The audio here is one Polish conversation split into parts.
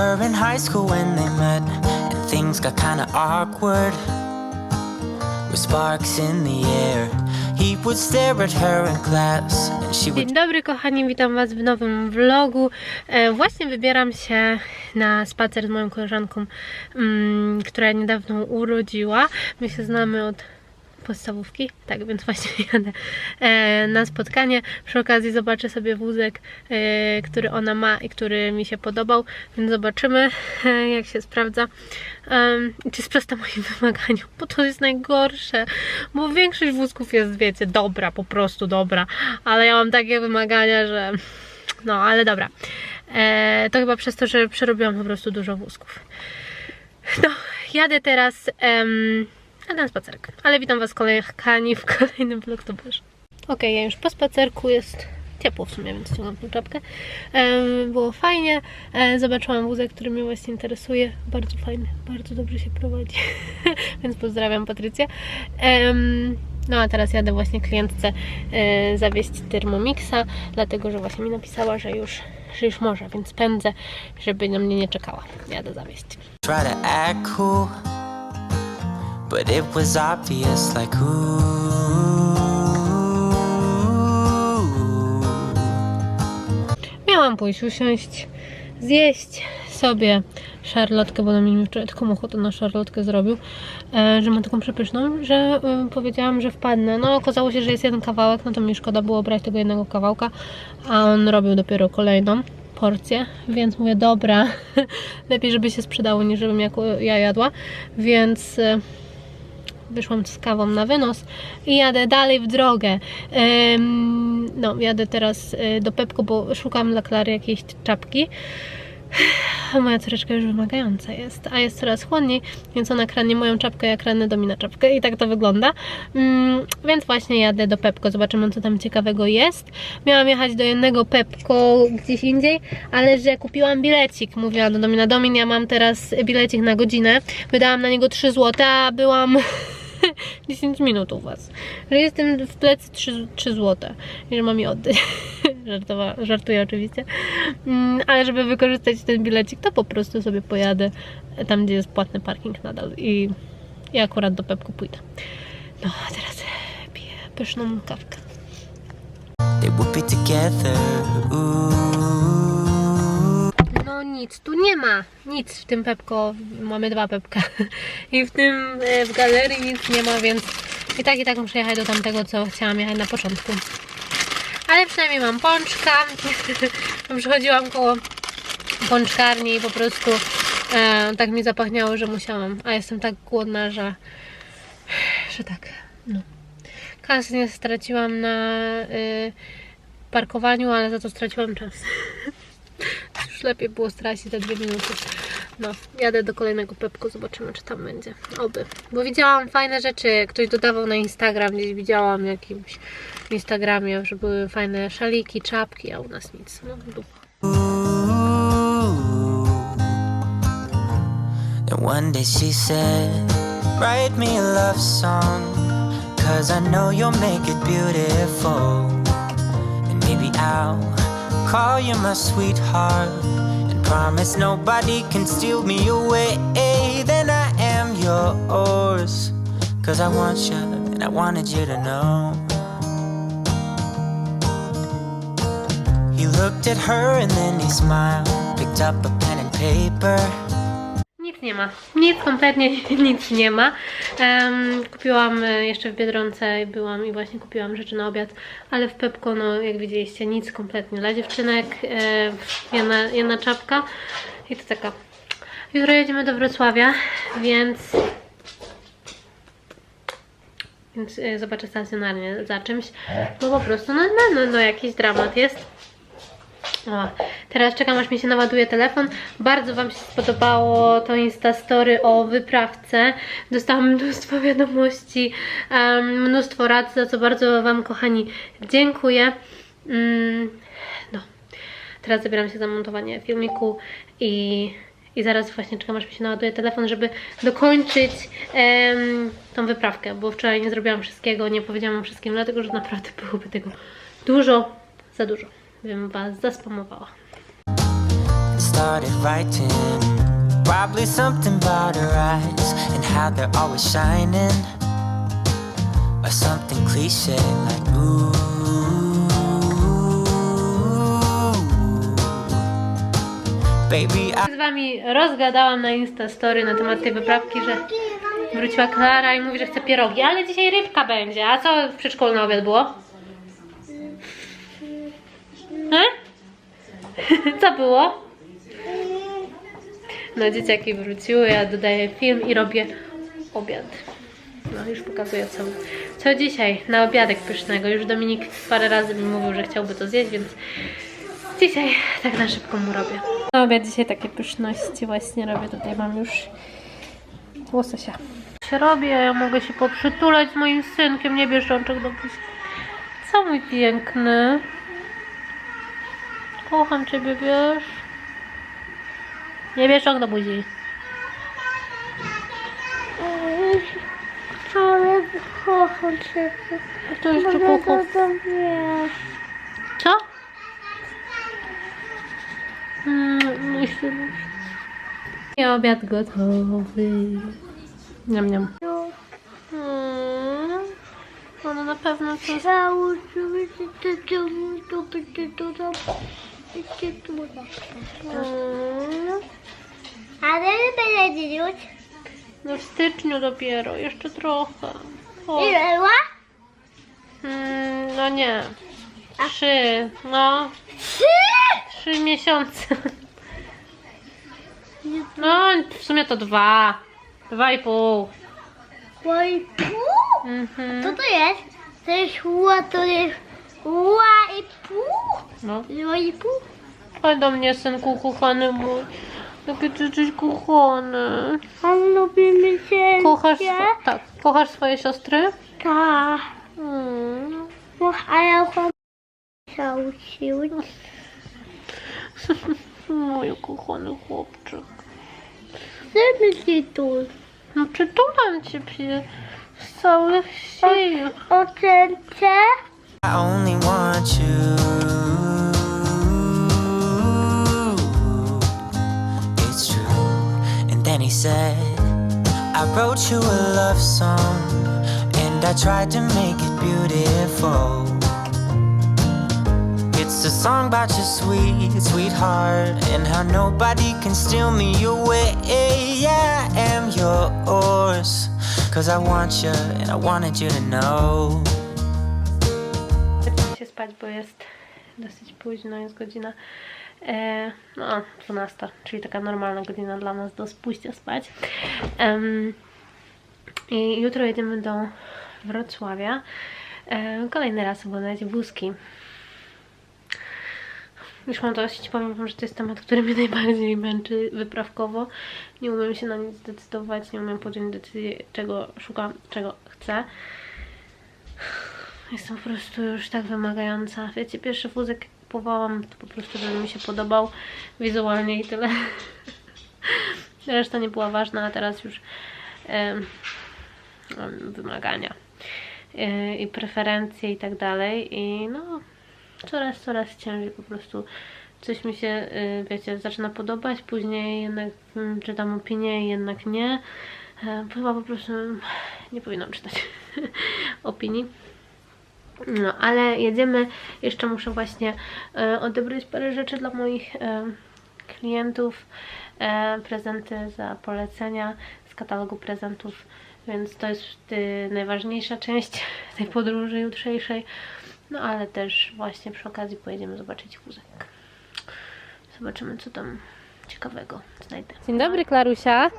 Were in high school when they met, and things got kinda awkward. With sparks in the air, he would stare at her in class, and she would Dzień dobry kochani, witam Was w nowym vlogu. E, właśnie wybieram się na spacer z moją koleżanką, mm, która niedawno urodziła. My się znamy od podstawówki, tak więc właśnie jadę e, na spotkanie. Przy okazji zobaczę sobie wózek, e, który ona ma i który mi się podobał, więc zobaczymy jak się sprawdza czy sprostę moim wymaganiom, bo to jest najgorsze, bo większość wózków jest, wiecie, dobra, po prostu dobra, ale ja mam takie wymagania, że no, ale dobra. E, to chyba przez to, że przerobiłam po prostu dużo wózków. No, jadę teraz em, na ten spacerek. Ale witam Was kochani w kolejnym vlogtoberze. Okej, ja już po spacerku jest ciepło w sumie, więc ściągam tą czapkę. Było fajnie. E, zobaczyłam wózek, który mnie właśnie interesuje. Bardzo fajny, bardzo dobrze się prowadzi. więc pozdrawiam Patrycję. No a teraz jadę właśnie klientce e, zawieźć Thermomixa, dlatego że właśnie mi napisała, że już, że już może, więc pędzę, żeby na mnie nie czekała. Jadę zawieźć. try to act cool, but it was obvious, like ooh. Miałam pójść usiąść, zjeść sobie szarlotkę, bo na mnie taką ochotę na szarlotkę zrobił, e, że ma taką przepyszną, że e, powiedziałam, że wpadnę. No okazało się, że jest jeden kawałek, no to mi szkoda było brać tego jednego kawałka, a on robił dopiero kolejną porcję, więc mówię, dobra, lepiej, żeby się sprzedało, niż żebym ja jadła, więc... Wyszłam z kawą na wynos i jadę dalej w drogę. No, jadę teraz e, do Pepko, bo szukam dla Klary jakiejś czapki. A moja córeczka już wymagająca jest, a jest coraz chłodniej, więc ona kradnie moją czapkę, ja kradnę Domina czapkę i tak to wygląda. Mm, więc właśnie jadę do Pepko, zobaczymy co tam ciekawego jest. Miałam jechać do jednego Pepko gdzieś indziej, ale że kupiłam bilecik, mówiła do Domina, Domin, ja mam teraz bilecik na godzinę, wydałam na niego 3 zł, a byłam 10 minut u Was. Że jestem w plecy 3, 3 zł i że mam je oddać. Żartowa, żartuję oczywiście. Mm, ale żeby wykorzystać ten bilecik, to po prostu sobie pojadę tam, gdzie jest płatny parking nadal i, i akurat do Pepku pójdę. No, a teraz piję pyszną kawkę. They Nic, tu nie ma nic w tym Pepko, mamy dwa Pepka i w tym, e, w galerii nic nie ma, więc i tak i tak muszę jechać do tamtego, co chciałam jechać na początku. Ale przynajmniej mam pączka, przychodziłam koło pączkarni i po prostu e, tak mi zapachniało, że musiałam, a jestem tak głodna, że że tak, no. Kasy nie straciłam na y, parkowaniu, ale za to straciłam czas. Już lepiej było stracić te dwie minuty. No, jadę do kolejnego Pepku, zobaczymy czy tam będzie. Oby. Bo widziałam fajne rzeczy, ktoś dodawał na Instagram, gdzieś widziałam jakimś Instagramie, że były fajne szaliki, czapki, a u nas nic. No, dupa. One day she said, Write me a love song, cause I know you'll make it beautiful. And maybe I'll call you my sweetheart, and promise nobody can steal me away. Then I am yours, cause I want you, and I wanted you to know. He looked at her and then he smiled, picked up a pen and paper. Nie ma. Nic, kompletnie nic nie ma. Em, kupiłam e, jeszcze w Biedronce, byłam i właśnie kupiłam rzeczy na obiad, ale w Pepko, no jak widzieliście, nic kompletnie. Dla dziewczynek e, jedna, jedna czapka i to taka. Jutro jedziemy do Wrocławia, więc więc e, zobaczę stacjonarnie za czymś, bo po prostu no, no, no, no jakiś dramat jest. Teraz czekam aż mi się naładuje telefon. Bardzo Wam się spodobało to Instastory o wyprawce. Dostałam mnóstwo wiadomości, mnóstwo rad, za co bardzo Wam kochani dziękuję. Mm, no, teraz zabieram się za montowanie filmiku i, i zaraz właśnie czekam aż mi się naładuje telefon, żeby dokończyć tą wyprawkę, bo wczoraj nie zrobiłam wszystkiego, nie powiedziałam o wszystkim, dlatego że naprawdę byłoby tego dużo, za dużo bym Was zaspamowała. Start started writing. Probably something about her eyes and how they're always shining. Or something cliche like ooh. Baby, I Z wami rozgadałam na Insta Story na temat tej wyprawki, że wróciła Klara i mówi, że chce pierogi, ale dzisiaj rybka będzie. A co w przedszkolu na obiad było? He? Co było? No dzieciaki wróciły, ja dodaję film i robię obiad. No już pokazuję co, co dzisiaj na obiadek pysznego. Już Dominik parę razy mi mówił, że chciałby to zjeść, więc dzisiaj tak na szybko mu robię. Na obiad dzisiaj takie pyszności właśnie robię. Tutaj mam już łososia. Robię, ja mogę się poprzytulać z moim synkiem. Nie bierz rączek do buzi. Co mój piękny? Kocham ciebie, wiesz? Nie bierz rąk do buzi. Ale kocham cię. A to jeszcze to wiesz. Co? Mm, myślę, I obiad gotowy. Niam, niam. Mm, ono na pewno to... Założymy się to to tam. Będzie tu Mm, Ale będzie już. no w styczniu dopiero, jeszcze trochę. O, Ile mm, no nie. Trzy, no. Trzy! Trzy miesiące. No, w sumie to dwa. Dwa i pół. Ła i pół? Mhm. Co to jest? To jest ła, to jest ła i pół? No. Ła i pół? Chodź do mnie, synku kochany mój. Jaki ty jesteś kochany. A lubimy się. Kochasz, swo- tak, kochasz swoje siostry? Tak. Mm. No, a ja chcę się uczyć. Mój kochany chłopczyk. Chcemy się tu. No przytulam ciebie z całych sił. Ocencie? I only want you. It's true. And then he said, I wrote you a love song, and I tried to make it beautiful. It's a song about your sweet, sweetheart, and how nobody can steal me away. Yeah, I am yours. Cause I want you, and I wanted you to know. Spać, bo jest dosyć późno, jest godzina e, no, 12, czyli taka normalna godzina dla nas do pójścia spać. I jutro jedziemy do Wrocławia. E, kolejny raz oglądać wózki. Już mam dość, powiem wam, że to jest temat, który mnie najbardziej męczy wyprawkowo. Nie umiem się na nic zdecydować, nie umiem podjąć decyzji, czego szukam, czego chcę. Jestem po prostu już tak wymagająca. Wiecie, pierwszy wózek kupowałam, to po prostu żeby mi się podobał wizualnie i tyle. Reszta nie była ważna, a teraz już mam wymagania e, i preferencje i tak dalej. I no, coraz, coraz ciężej po prostu coś mi się, y, wiecie, zaczyna podobać, później jednak mm, czytam opinię i jednak nie. E, Chyba po prostu nie powinnam czytać opinii. No, ale jedziemy. Jeszcze muszę właśnie e, odebrać parę rzeczy dla moich e, klientów. E, prezenty za polecenia z katalogu prezentów. Więc to jest y, najważniejsza część tej podróży jutrzejszej. No ale też właśnie przy okazji pojedziemy zobaczyć wózek. Zobaczymy co tam ciekawego znajdę. Dzień dobry Klarusia.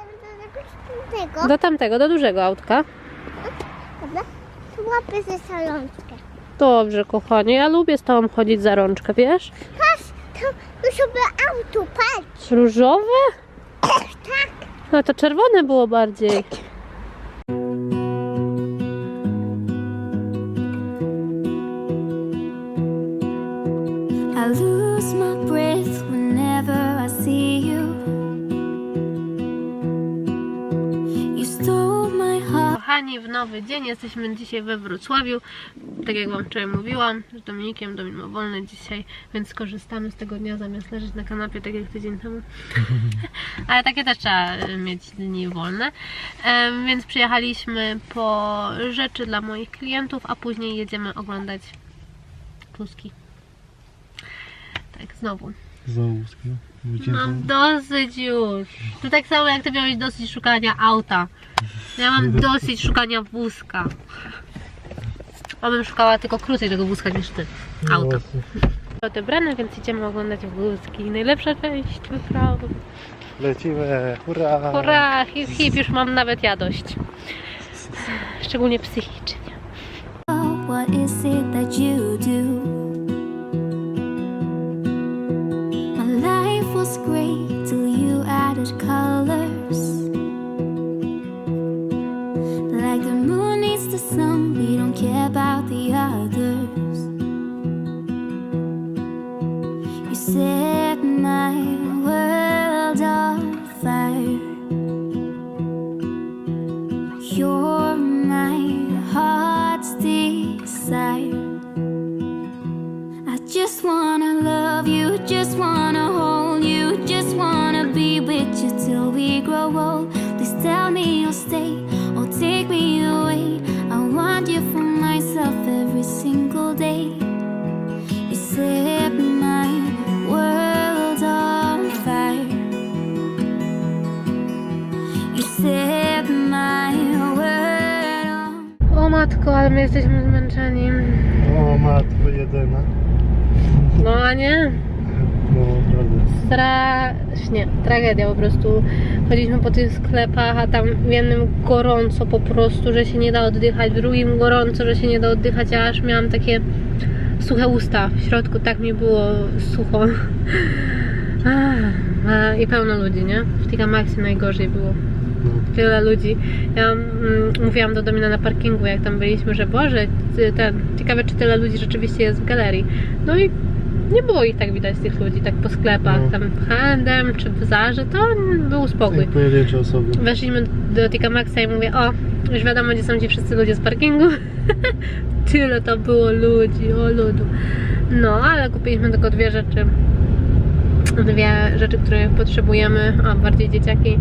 Tego, Do tamtego, do dużego autka. prawda? Tu łapy ze salączkę. Dobrze, kochanie. Ja lubię z tobą chodzić za rączkę, wiesz? Patrz, to tu sobie auto, patrz. Różowe? Tak. No to czerwone było bardziej. Nowy dzień. Jesteśmy dzisiaj we Wrocławiu. Tak jak Wam wczoraj mówiłam, z Dominikiem, Domin ma wolny dzisiaj, więc skorzystamy z tego dnia zamiast leżeć na kanapie, tak jak tydzień temu. Ale takie też trzeba mieć dni wolne. Więc przyjechaliśmy po rzeczy dla moich klientów, a później jedziemy oglądać kluski. Tak, znowu. Mam dosyć już. To tak samo jak ty miałeś dosyć szukania auta. Ja mam dosyć szukania wózka. A bym szukała tylko krócej tego wózka niż ty. Auta. Odebrane, więc idziemy oglądać wózki. Najlepsza część wyprawy. Lecimy, hurra! Hurra, hip hip, już mam nawet jadość. Szczególnie psychicznie. What is it that you do? My jesteśmy zmęczeni. O matko jedyna. No a nie? No naprawdę. strasznie, tragedia po prostu. Chodziliśmy po tych sklepach, a tam w jednym gorąco po prostu, że się nie da oddychać, w drugim gorąco, że się nie da oddychać, ja aż miałam takie suche usta w środku, tak mi było sucho. A, I pełno ludzi, nie? W Tika Maxi najgorzej było. Tyle ludzi. Ja mm, mówiłam do Domina na parkingu, jak tam byliśmy, że Boże, ten, ciekawe czy tyle ludzi rzeczywiście jest w galerii. No i nie było ich tak widać, tych ludzi, tak po sklepach, No. tam handem czy w Zarze, to był spokój. Pojedyncze osoby. Weszliśmy do Tika Maxa i mówię, o, już wiadomo, gdzie są ci wszyscy ludzie z parkingu. Tyle to było ludzi, o ludu. No, ale kupiliśmy tylko dwie rzeczy. Dwie rzeczy, które potrzebujemy, a bardziej dzieciaki.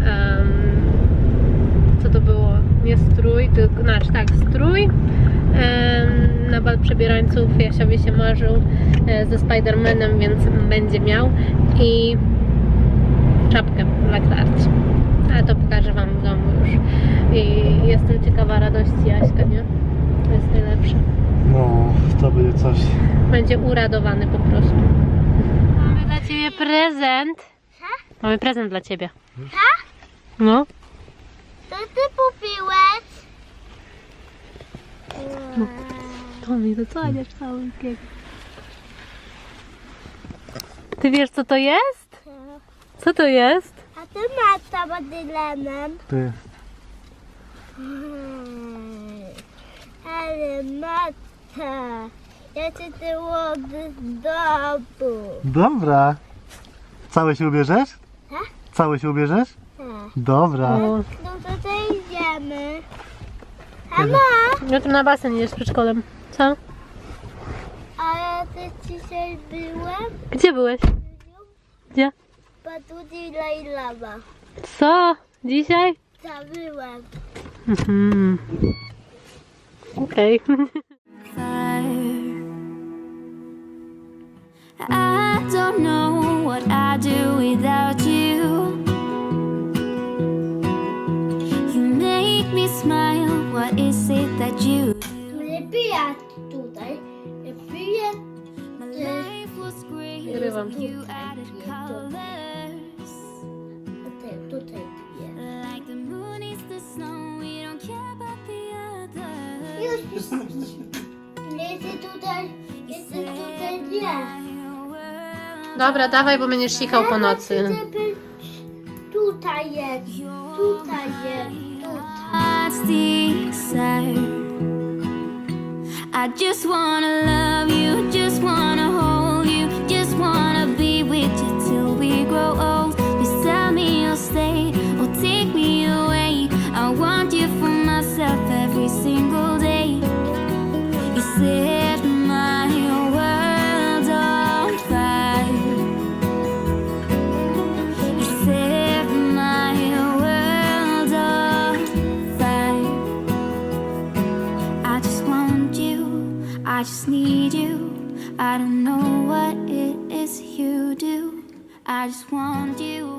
Było? Nie strój, tylko, znaczy tak, strój. na bal przebierańców Jasiowi się marzył e, ze Spidermanem, więc będzie miał. I czapkę dla Klarci. Ale to pokażę Wam w domu już. I jestem ciekawa radości Jaśka, nie? To jest najlepsze. No, to będzie coś. Będzie uradowany po prostu. Mamy dla Ciebie prezent. Mamy prezent dla Ciebie. No. Co ty kupiłeś? To mi doceniasz cały piękny. Ty wiesz co to jest? Co to jest? A ty masz tam Dylanem. Ty. Hmm. Ale matka. Ja cię było z domu. Dobra. Całe się ubierzesz? Tak. Całe się ubierzesz? Tak. Dobra. No to co? Mama, jutro na basen idziesz z przedszkolem. Co? a ja też dzisiaj byłem. Gdzie byłeś? Gdzie? Patudi Lajlama. Co? Dzisiaj? Tam byłem. Mhm. Okej. I don't know what I do without the sun. We don't care about the others. Już. Tutaj. Chcę tutaj nie. Dobra, dawaj, bo będziesz sikał po nocy. Tutaj jest. Tutaj jest. Tutaj. I just wanna love you, just wanna hold you, just wanna be with you till we grow old. I just need you. I don't know what it is you do. I just want you.